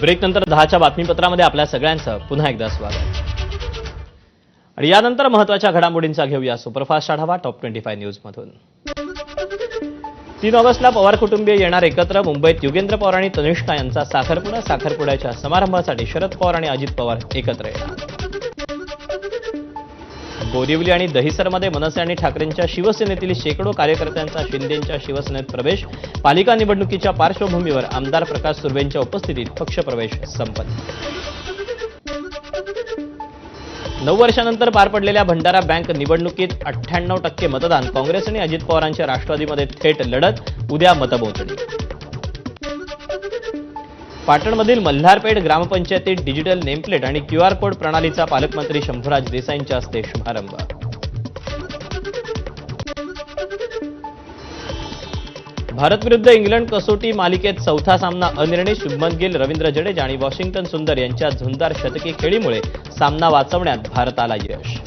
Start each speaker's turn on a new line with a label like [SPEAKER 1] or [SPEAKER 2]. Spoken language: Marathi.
[SPEAKER 1] ब्रेक नंतर दहाच्या बातमीपत्रामध्ये आपल्या सगळ्यांचं पुन्हा एकदा स्वागत. आणि यानंतर महत्त्वाच्या घडामोडींचा घेऊया सुपरफास्ट आढावा टॉप ट्वेंटी फाय न्यूज मधून तीन ऑगस्टला पवार कुटुंबीय येणार एकत्र. मुंबईत युगेंद्र पवार आणि तनिष्का यांचा साखरपुडा. साखरपुड्याच्या समारंभासाठी शरद पवार आणि अजित पवार एकत्र येणार. बोरिवली आणि दहिसरमध्ये मनसे आणि ठाकरेंच्या शिवसेनेतील शेकडो कार्यकर्त्यांचा शिंदेंच्या शिवसेनेत प्रवेश पालिका निवडणुकीच्या पार्श्वभूमीवर आमदार प्रकाश सुर्वेंच्या उपस्थितीत पक्षप्रवेश संपन्न. नऊ वर्षानंतर पार पडलेल्या भंडारा बँक निवडणुकीत अठ्ठ्याण्णव टक्के मतदान काँग्रेस आणि अजित पवारांच्या राष्ट्रवादीमध्ये थेट लढत उद्या मतमोजणी. पाटणमधील मल्हारपेठ ग्रामपंचायतीत डिजिटल नेमप्लेट आणि क्यू आर कोड प्रणालीचा पालकमंत्री शंभूराज देसाईंच्या हस्ते शुभारंभ. भारत विरुद्ध इंग्लंड कसोटी मालिकेत चौथा सामना अनिर्णित शुभमन गिल रवींद्र जडेजा आणि वॉशिंग्टन सुंदर यांच्या झुंजार शतकी खेळीमुळे सामना वाचवण्यात भारताला यश.